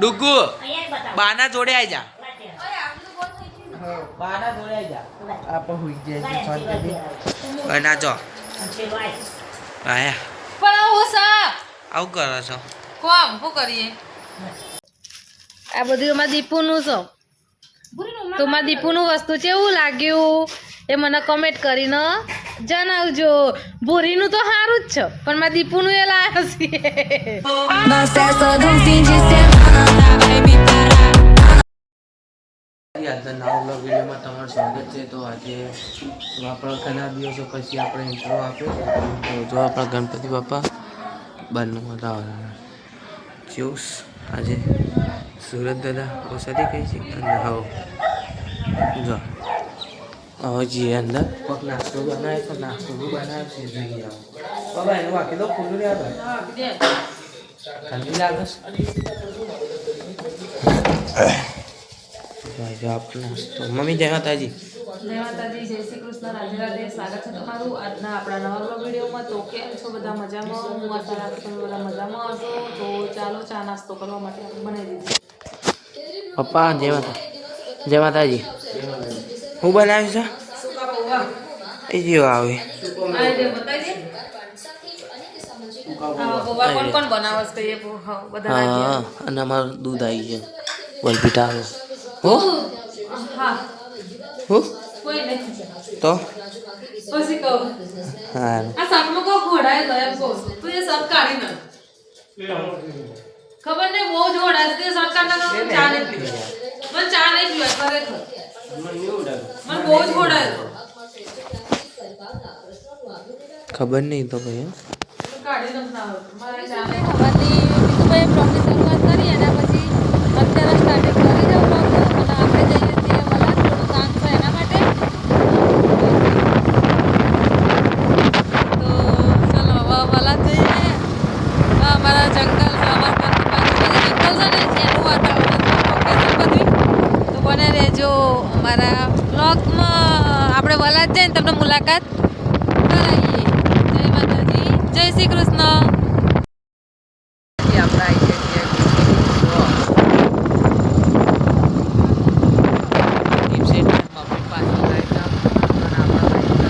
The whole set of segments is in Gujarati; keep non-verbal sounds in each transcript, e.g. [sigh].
ડુગુ બાના જોડે આવી જા. બાના જોડે આવી જા. હુઈ જાય આય. પણ આવું સા? આવું કરો છો. કોમ કરીએ? આ બધું અમારા દીપુનું છે તો મારા દીપુનું વસ્તુ કેવું લાગ્યું? એ મને કમેન્ટ કરીને જણાવજો. ભૂરીનું તો સારું જ છે, પણ મારા દીપુનું એ બ્લોગ વિડીયોમાં તમારું સ્વાગત છે. તો આજે આપણા ઘણા દિવસો પછી આપણે ઇન્ટ્રો આપ્યો તો જો આપણા ગણપતિ બાપા બંને વાતાવરણ જ્યુસ આજે સુરત દાદા ઓસાથી કહી છે. અને હવે, જો. જઈએ અંદર. કોઈક નાસ્તો બનાવે તો નાસ્તો બી બનાવે છે જોઈએ આવો. બાબા એનું વાંકી દો ખુલ્લું નહીં આવે ઠંડી લાગે છે. જો આપણે નાસ્તો. મમ્મી જય માતાજી. જય માતાજી જય શ્રી કૃષ્ણ. રાધે રાધે. સ્વાગત છે તમારું. આજના આપણા નવા વિડીયોમાં. તો કેમ છો બધા મજામાં? હું આશા રાખું બધા મજામાં હશો? તો ચાલો ચા નાસ્તો કરવા માટે બનાવી દીધું પપ્પા જય માતા જય માતાજી. હું બનાવ્યું છે આવે. હા અને અમારું દૂધ આવી ગયું. વલપીટા આવે. હો? હા. તો? ખબર નહીં બહુ જ ઘોડાય તે સબ કાઢના તો ચા નહીં. પીવા મને ચા નહીં પીવા ખરેખર. મને બહુ જ ઘોડાય ખબર નહીં તો ભાઈ ખબર નહીં સવારની બીજુભાઈ બ્લોગની વાત કરી અને પછી અત્યારે સ્ટાર્ટિંગ કરી દઉં બ્લોગ અને આપણે જઈએ છીએ વલાદ થોડું કામ છે એના માટે તો ચલો હવે વલાદ જઈએ આ અમારા જંગલ છે અમારા ઘરની બાજુમાં જે જંગલ છે ને એનું વાતાવરણ છે લોકેશન બધું તો બને રહેજો અમારા બ્લોગમાં આપણે વલાદ જઈને તમને મુલાકાત કરાવીએ જય માતાજી જય શ્રી કૃષ્ણ આપણે આવી ગયા છીએ ટીપ સેટ મમ્મી પાછળ લાઈટ આમ અને આપણા લાઈટ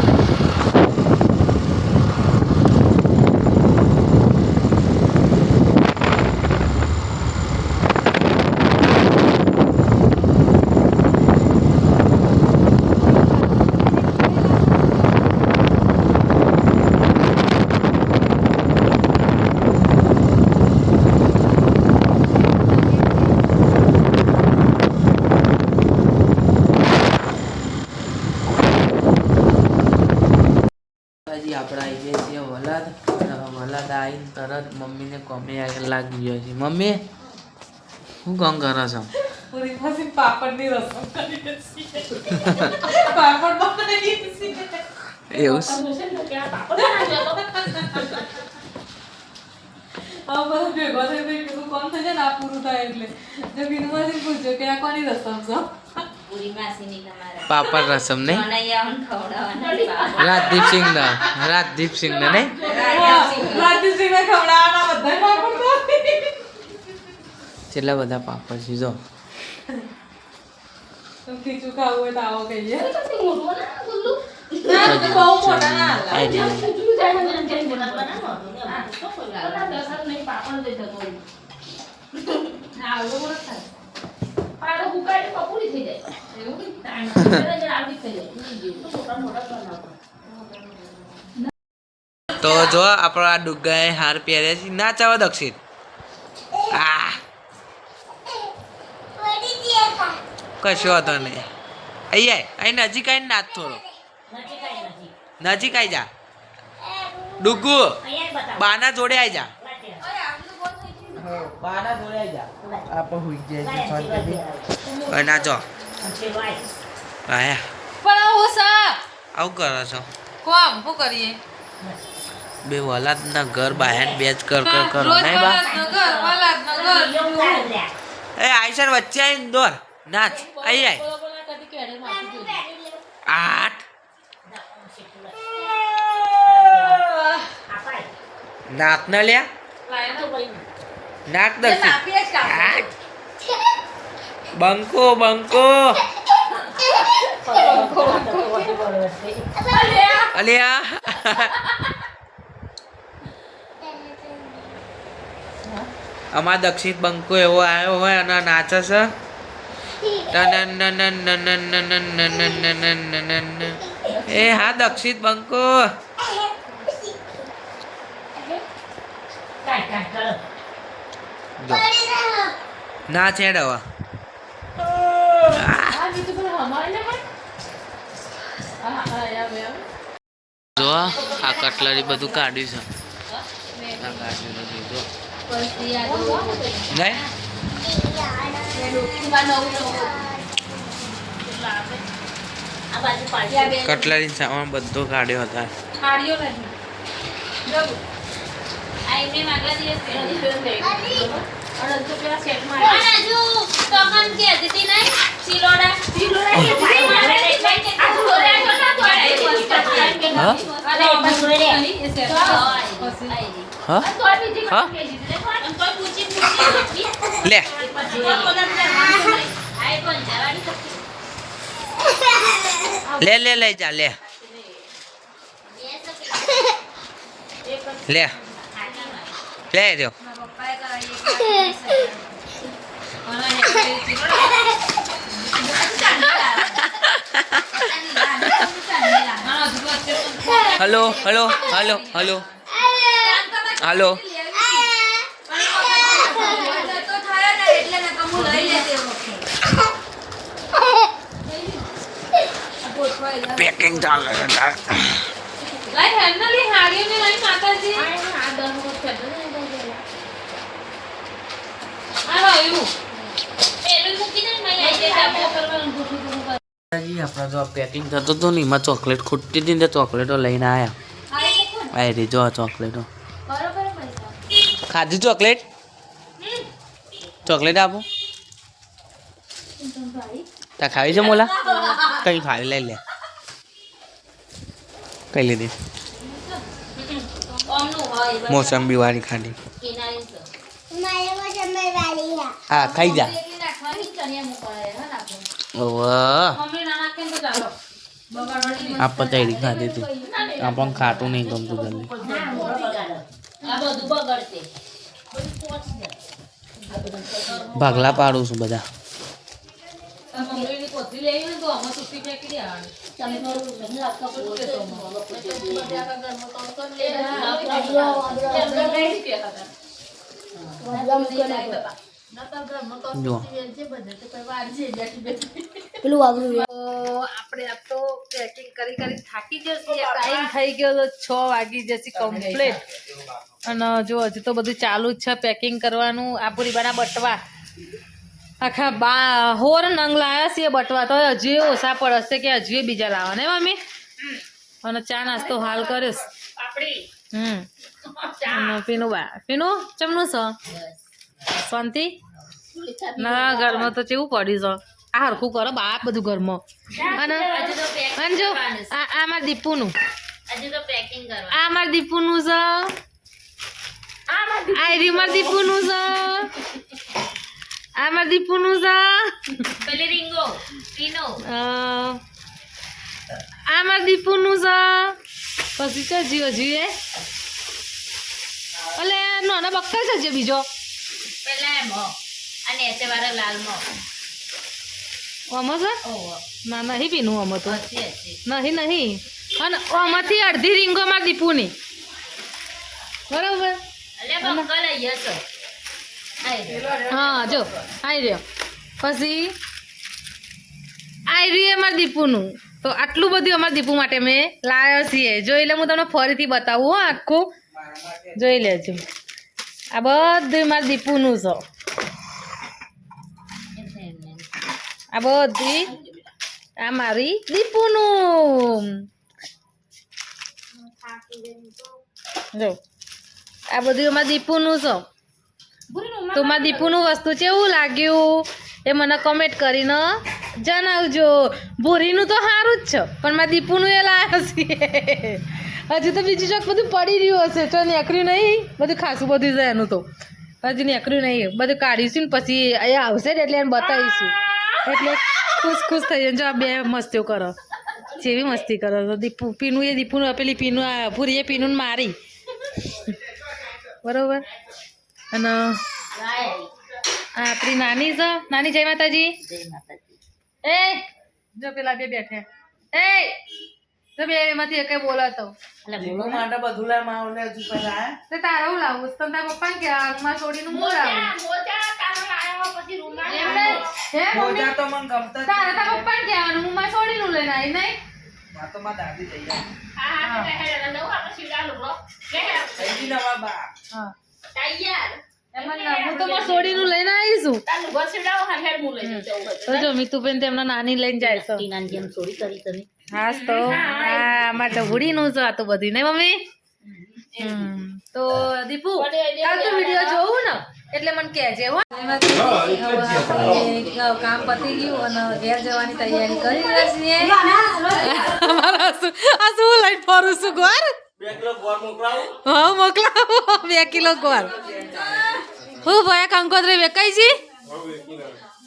હજી આપણે આવી ગયા છીએ વલાદ અને વલાદ આવીને તરત મમ્મીને કોમે આગળ લાગી ગયો છે. મમ્મી શું કામ કરો છો? એવું ભેગો થઈ કોણ થઈ ને આ પૂરું થાય એટલે. જો વિનુમાંથી પૂછ્યો કે આ કોની રસમ છે? પૂરી માસીની તમારા. પાપડ રસમ ના રાજદીપ સિંહ ના બધા પાપડ તો. કેટલા બધા પાપડ છે જો. હોય [laughs] તો આવો જો આપણો આ ડુગ્ગાએ હાર પહેરે છે ના ચાવો દક્ષિત આ કશો હતો નહીં. અહીંયા અહીં નજીક આવીને નાથ થોડો. નજીક આવી જા. ડુગ્ગુ આવી બાના જોડે આવી જા. આપણે હુઈ જાય શાંતિથી હવે નાચો આયા પણ આવું સા આવું કરો છો? કોમ શું કરીએ? બે વલાદના ઘર બહાર બે જ કર કર કરો. નહીં બા. એ આઈસર વચ્ચે આવીને દોર. નાચ. આઈ આય. આઠ. નાત ના લ્યા. નાક બંકો બંકો અલ્યા અમાર દક્ષિત બંકો એવો આવ્યો હોય અને નાચે છે એ હા દક્ષિત બંકો ના છેડવા જો, આ કટલરી બધું કાઢ્યું છે. કાઢ્યું કટલરી સામાન બધો કાઢ્યો હતા. થાળીઓ લે લે લે લઈ જા લે. લે. લે રહ્યો hello hello hello hello hello packing ચાલે છે લઈ હેન્ડલી હાડીઓને લઈ માતાજી આ રહ્યું પેલું મૂકી દે ને લઈ જતા જી આપણે જો પેકિંગ થતો હતો ને એમાં ચોકલેટ ખૂટતી હતી ને ચોકલેટો લઈને આવ્યા આ રહી જો ચોકલેટો. ખાધી ચોકલેટ? ચોકલેટ આપો. તા ખાવી છે મોલા? કઈ ખાવી લઈ લે. કઈ લીધી? મોસંબી વાળી ખાધી કિનારી તો હા ખાઈ જા નાખવાની ચણિયા મુકાય હે નાખો ઓવે મમ્મી ના નાખે ને તો ખાઈ જા. આ પતૈડી ખાધી તું આ પણ ખાટું નહીં ગમતું જલ્દી. ભાગલા પાડું છું બધા. તમે આપણે તો પેકિંગ કરી કરી થાકી જશે ટાઈમ થઈ ગયો છ વાગી જશે કમ્પ્લીટ અને જો હજુ તો બધું ચાલુ જ છે પેકિંગ કરવાનું. આ પૂરી બાના બટવા. આખા બા હોર નંગ લાવ્યા છે બટવા. તો હજી ઓછા પડશે કે હજી એ બીજા લાવવા ને મમ્મી? અને ચા નાસ્તો હાલ કરીશ હમ. અને પીનું બા પીનું? ચમનું છે? શાંતિ? ના, ઘરમાં તો ચેવું પડી છે. આ હરખું કરો બાપ બધું ઘરમાં. અને જો, આ આ મારા દીપુનું. તો આ મારા દીપુનું છે. આ રીમર દીપુનું છે. આ દીપુનું છે. પેલી દીપુનું છે. પછી છે જીવો જીવે એટલે નાના બક્કા છે બીજો. પેલા અને એસે વાળા લાલ મો. ના નહીં પીનું તો નહીં નહીં. અને ઓમાંથી અડધી રીંગો માં દીપુની. બરાબર. હા જો આઈ રહ્યો. પછી આઈ રહ્યું અમારા દીપુનું. તો આટલું બધું અમારા દીપુ માટે મેં લાવ્યો છીએ. જોઈ લે હું તમને ફરીથી બતાવું હો આખું. જોઈ લેજો. આ બધું મારા દીપુનું છે. આ બધી આ મારી દીપુનું. જો, આ બધું અમારા દીપુનું છે. તો મારા દીપુનું વસ્તુ કેવું લાગ્યું? એ મને કમેન્ટ કરીને જણાવજો. ભૂરીનું તો સારું જ છે, પણ મારા દીપુનું એ લાગશે હજુ તો બીજું ચોક બધું પડી રહ્યું હશે. તો નીકળ્યું નહીં. બધું ખાસું બધું છે એનું તો. હજી નીકળ્યું નહીં. બધું કાઢીશું ને પછી અહીંયા આવશે ને એટલે એને બતાવીશું. એટલે ખુશ ખુશ થઈ જાય જો આ બે મસ્તીઓ કરો. જેવી મસ્તી કરો. તો દીપુ પીનું એ દીપુનું પેલી પીનું આ પૂરીએ પીનું મારી. બરોબર? અને આપણી નાની છે. નાની જય માતાજી. એ જો પેલા બે બેઠે. એ જો બે એમાંથી એક બોલાતો. એટલે માટે બધું લે માવલે હજુ પહેલા હે? તે તારે હું લાવું? તો તારા પપ્પા કે આગમાં છોડીને હું લાવું? મોજા તારો લાવ્યો પછી રૂમાલ એમને હે મોજા તો મને ગમતા તારા તારે તારા પપ્પા કહેવાનું હું માં છોડીનું લઈને આવી નહીં? આ તો મારા દાદી થઈ જાય હા હા તો હેડ નવ સીડા લુગડો લે થઈ ગઈ નવા બા હા. તૈયાર. ના, હું હા નાની લઈને જાય છે. હાસ તો. અમારે તો હુડીનું છે આ તો બધી ને મમ્મી? તો દીપુ કાલ તો વીડિયો જોવું ને એટલે મને કહેજે હો. કામ પતી ગયું અને ઘેર જવાની તૈયારી કરી રહ્યા છીએ. આ શું લઈને ફરું છું ગોર? હા મોકલાવો. બે કિલો ગોર. હું ભયા કંકોત્રી વેકાઈ છી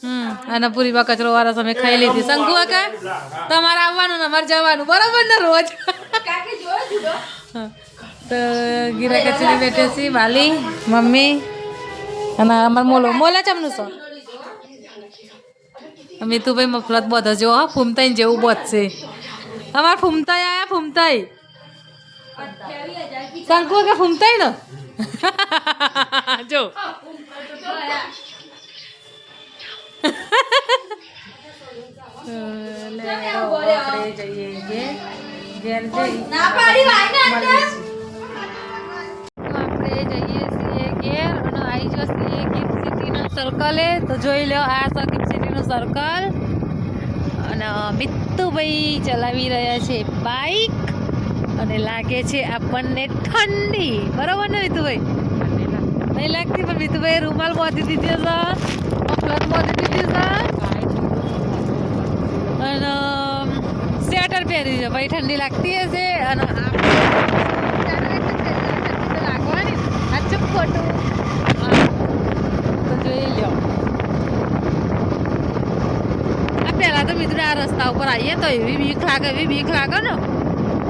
હમ અને પૂરીમાં કચરો વાળા તમે ખાઈ લીધી. શંકુ કાકા તમારે આવવાનું ને અમારે જવાનું. બરોબર ને રોજ? તો ગીરા કચરી બેઠે છે વાલી મમ્મી અને અમારે મોલો. મોલા ચમનું છો? ભાઈ મફલત બધો જો ફૂમતાઈ જેવું બધશે અમારે ફૂમતાઈ આયા ફૂમતાઈ. શંકુ કે ફૂમતાઈ ને? [laughs] જો. આપણે જઈએ ઘેર ઘેર જઈ. આપણે જઈએ છીએ ઘેર અને આવી જઈએ ગિફ્ટ સિટીના સર્કલે તો જોઈ લો આ છે ગિફ્ટ સિટીનું સર્કલ અને મિત્તુભાઈ ચલાવી રહ્યા છે બાઈક અને લાગે છે આપણને ઠંડી. બરોબર ને મિતુભાઈ નહીં લાગતી પણ મિતુભાઈ રૂમાલ બાંધી દીધી છે. મફલર બાંધી દીધી અને સ્વેટર પહેરી છે. ભાઈ, ઠંડી લાગતી હશે? અને લાગવાની સાચું ખોટું જોઈ લો આ પહેલાં તો મિત્રો આ રસ્તા ઉપર આવીએ તો એવી બીક લાગે, એવી બીક લાગે ને.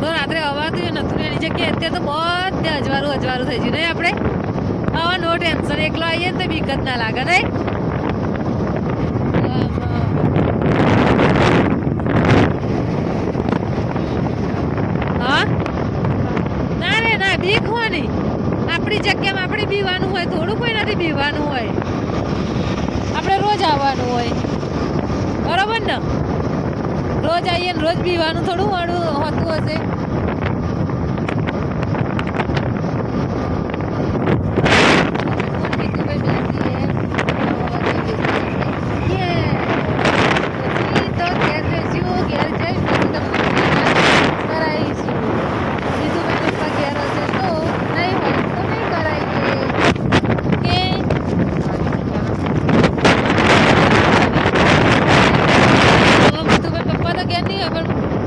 તો રાત્રે અવાતું નતું એની જગ્યાએ અત્યારે તો બધે અજવાળું અજવાળું થઈ ગયું. નહીં આપણે? હવે નો ટેન્શન એકલો આવીએ તો બીક જ ના લાગે, નહીં? હા? ના રે, ના, બીક હોય નહીં આપણી જગ્યામાં આપણે બીવાનું હોય, થોડું કોઈ નથી બીવાનું હોય. આપણે રોજ આવવાનું હોય. બરોબર ને? રોજ આવીએ ને રોજ પીવાનું થોડું વાળું હોતું હશે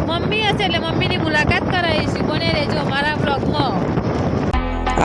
મમ્મી હશે એટલે મમ્મીની મુલાકાત કરાવીશું કોને રહેજો અમારા બ્લોગમાં